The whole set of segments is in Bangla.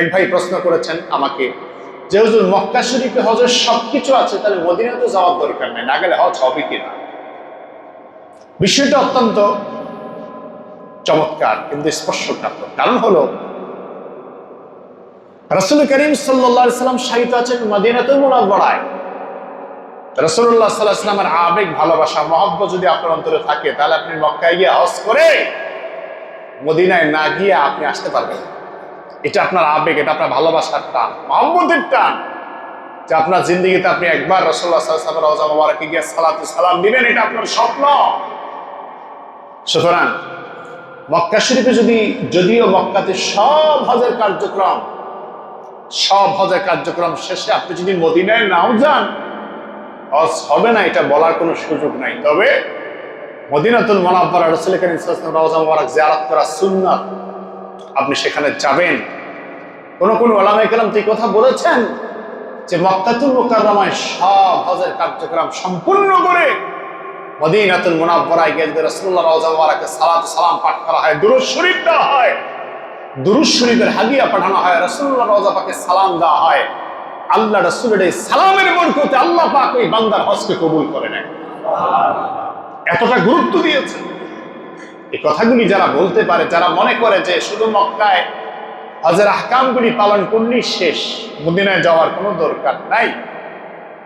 এক ভাই প্রশ্ন করেছেন আমাকে যে হুজুর মক্কা শরীফে হজের সবকিছু আছে, তাহলে মদিনা তো যাওয়ার দরকার নেই, না গেলে হজ হবে কিনা? বিষয়টা অত্যন্ত চমৎকার, কিন্তু স্পর্শকাতর। কারণ হলো, রসুল করিম সাল্লাম শাহিত আছেন মদিনাতুল মুনাব্বরায় রসুল্লাহ সাল্লাহ সাল্লামের আবেগ, ভালোবাসা মহব্ব যদি আপনার অন্তরে থাকে, তাহলে আপনি মক্কায় গিয়ে হজ করে মদিনায় না গিয়ে আপনি আসতে পারবেন না। এটা আপনার আবেগ, এটা আপনার ভালোবাসার টান মহব্বতের টান যে আপনার জিন্দগিতে আপনি একবার রসুল্লাহ মোবারকে গিয়ে সালাতু সালাম দিবেন, এটা আপনার স্বপ্ন। সুতরাং মক্কা শরীফে যদি, যদিও মক্কাতে সব হজের কার্যক্রম, সব হজের কার্যক্রম শেষে আপনি যদি মদিনায় নাও যান, হজ হবে না, এটা বলার কোনো সুযোগ নাই। তবে মদিনাতুল মোনাব্বরা রসুল করিম রওজা মোবারক জিয়ারত করা সুন্নাত। আপনি সেখানে যাবেন। কোন কোন ওলামায়ে কেরাম তো এই কথা বলেছেন, যে মক্কাতুল মুকাররমায় সব হজের কার্যক্রম সম্পূর্ণ করে মদিনাতুল গিয়ে যদি রাসূলুল্লাহ রওজা সালাত সালাম পাঠ করা হয় শরীফ দেওয়া হয় শরীফের হাদিয়া পাঠানো হয়, রাসূলুল্লাহ রওজা পাকে সালাম দেওয়া হয়, আল্লাহ রাসূলের এই সালামের বরকতে আল্লাহ পাক ওই বান্দার হজকে কবুল করে নেয়। এতটা গুরুত্ব দিয়েছে এই কথাগুলি যারা বলতে পারে, যারা মনে করে যে শুধু মক্কায় হজের আহকামগুলি পালন করলেই শেষ, মদিনায় যাওয়ার কোনো দরকার নাই।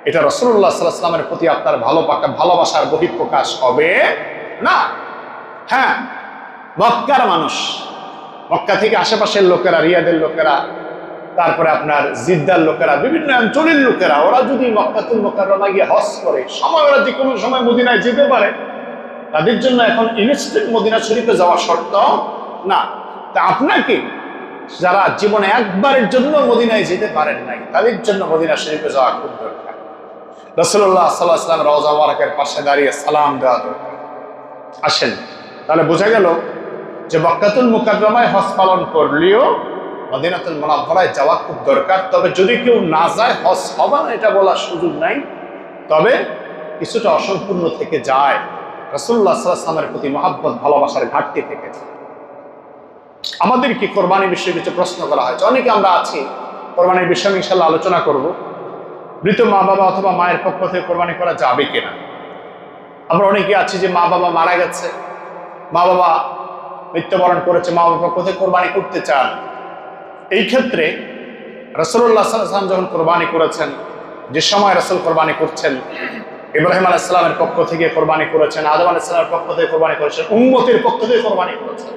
এটা রসুল্লাহ সাল্লাহামের প্রতি আপনার ভালো ভালোবাসার বহিঃপ্রকাশ হবে না। হ্যাঁ মক্কার মানুষ, মক্কা থেকে আশেপাশের লোকেরা, রিয়াদের লোকেরা, তারপরে আপনার জিদ্দার লোকেরা, বিভিন্ন অঞ্চলের লোকেরা, ওরা যদি মক্কাতুল মোকাররমা গিয়ে হজ করে, সময় ওরা যে কোনো সময় মদিনায় যেতে পারে তাদের জন্য এখন ইনস্ট্যান্ট মদিনা শরীফে যাওয়া শর্ত? না। তা আপনাকে যারা জীবনে একবারের জন্য মদিনায় যেতে পারেন নাই, তাদের জন্য মদিনা শরীফে যাওয়া খুব দরকার। রসুল্লাহ সাল্লাহ সাল্লাম রওজা মারাকের পাশে দাঁড়িয়ে সালাম দেওয়া দরকার। আসেন, তাহলে বোঝা গেল যে মক্কাতুল মুকাদ্দমায় হজ পালন করলেও মদিনাতুল মোনাব্বরায় যাওয়া খুব দরকার। তবে যদি কেউ না যায়, হজ হবে এটা বলার সুযোগ নাই। তবে কিছুটা অসম্পূর্ণ থেকে যায়। রসুল্লাহ প্রতি মহাব্বত, ভালোবাসার ঘাটতি থেকে। আমাদের কি কোরবানি বিষয়ে কিছু প্রশ্ন করা হয়েছে। অনেকে আমরা আছি, কোরবানির বিষয়ে ইনশাল্লাহ আলোচনা করব। মৃত মা বাবা অথবা মায়ের পক্ষ থেকে কোরবানি করা যাবে কিনা? আমরা অনেকে আছি যে মা বাবা মারা গেছে মা বাবা মৃত্যুবরণ করেছে মা বাবার পক্ষ থেকে কোরবানি করতে চান। এই ক্ষেত্রে রসুল্লাহ সাল্লাম যখন কোরবানি করেছেন, যে সময় রসুল কোরবানি করছেন ইব্রাহিম আলাইসালামের পক্ষ থেকে কোরবানি করেছেন, আদম আলাইসালামের পক্ষ থেকে কোরবানি করেছেন, উম্মতের পক্ষ থেকে কোরবানি করেছেন।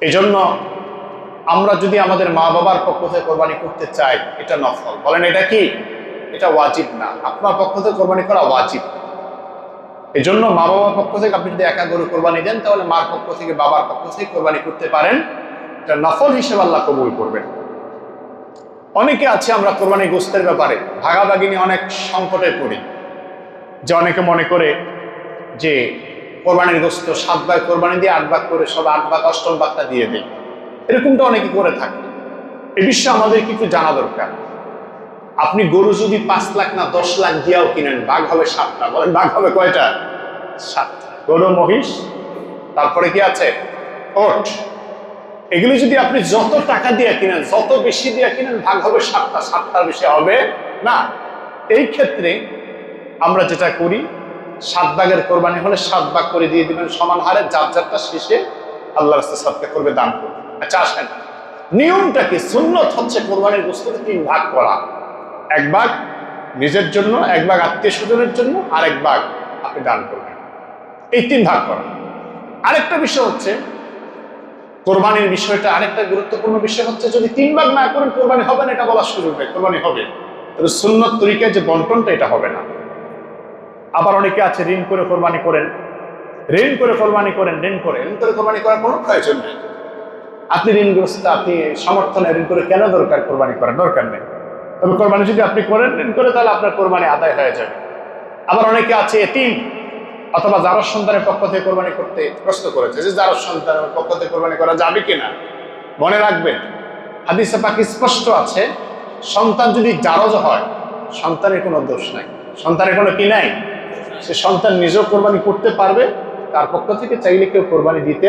এই জন্য আমরা যদি আমাদের মা বাবার পক্ষ থেকে কোরবানি করতে চাই, এটা নফল। বলেন এটা কি? এটা ওয়াজিব না। আপনার পক্ষ থেকে কোরবানি করা ওয়াজিব। এই জন্য মা বাবার পক্ষ থেকে আপনি যদি একা গরু কোরবানি দেন, তাহলে মার পক্ষ থেকে, বাবার পক্ষ থেকে কোরবানি করতে পারেন। এটা নফল হিসেবে আল্লাহ কবুল করবেন। অনেকে আছে আমরা কোরবানি গোস্তের ব্যাপারে, ভাগাভাগি নিয়ে অনেক সংকটে পড়ি। যে অনেকে মনে করে যে কোরবানির গোস্ত সাত ভাগ কোরবানি দিয়ে আট ভাগ করে সব আট ভাগ, অষ্টম ভাগটা দিয়ে দেয়। এরকমটা অনেকে করে থাকে। এ বিষয়ে আমাদের কিছু জানা দরকার। আপনি গরু যদি পাঁচ লাখ না দশ লাখ দিয়াও কিনেন, ভাগ হবে সাতটা, বলেন বাঘ হবে কয়টা? সাতটা। গরু, মহিষ, তারপরে কি আছে? ওট। এগুলো যদি আপনি যত টাকা দিয়ে কিনেন, যত বেশি দিয়ে কিনেন, ভাগ হবে সাতটা, সাতটার বেশি হবে না। এই ক্ষেত্রে আমরা যেটা করি, সাত ভাগের কোরবানি হলে সাত ভাগ করে দিয়ে দিবেন সমান হারে, যার যারটা শেষে আল্লাহ রাস্তা সবকে করবে, দান করবে। আচ্ছা আসেন। নিয়মটা কি? সুন্নত হচ্ছে কোরবানির বস্তুকে তিন ভাগ করা। এক ভাগ নিজের জন্য, এক ভাগ আত্মীয় স্বজনের জন্য, আর এক ভাগ আপনি দান করবেন। এই তিন ভাগ করা। আরেকটা বিষয় হচ্ছে, কোরবানির বিষয়টা আরেকটা গুরুত্বপূর্ণ বিষয় হচ্ছে, যদি তিন ভাগ না করেন, কোরবানি হবে না, এটা বলার সুযোগ নেই, কোরবানি হবে। তবে সুন্নত তরিকায় যে বন্টনটা, এটা হবে না। আবার অনেকে আছে, ঋণ করে কোরবানি করেন। ঋণ করে কোরবানি করেন, ঋণ করে। ঋণ করে কোরবানি করার কোনো প্রয়োজন নেই। আপনি ঋণগ্রস্ত, আপনি সমর্থনে ঋণ করে কেন দরকার কোরবানি করার দরকার নেই? তবে কোরবানি যদি আপনি করেন, ঋণ করে তাহলে আপনার কোরবানি আদায় হয়ে যাবে। আবার অনেকে আছে, এতিম, অথবা যার সন্তানের পক্ষ থেকে কোরবানি করতে প্রশ্ন করেছে যে যার সন্তানের পক্ষ থেকে কোরবানি করা যাবে কিনা? মনে রাখবেন, হাদিসে পাখি স্পষ্ট আছে, সন্তান যদি জারজ হয়, সন্তানের কোনো দোষ নাই। সন্তানের কোনো কি নাই? সে সন্তান নিজেও কোরবানি করতে পারবে তার পক্ষ থেকে চাইলে কেউ কোরবানি দিতে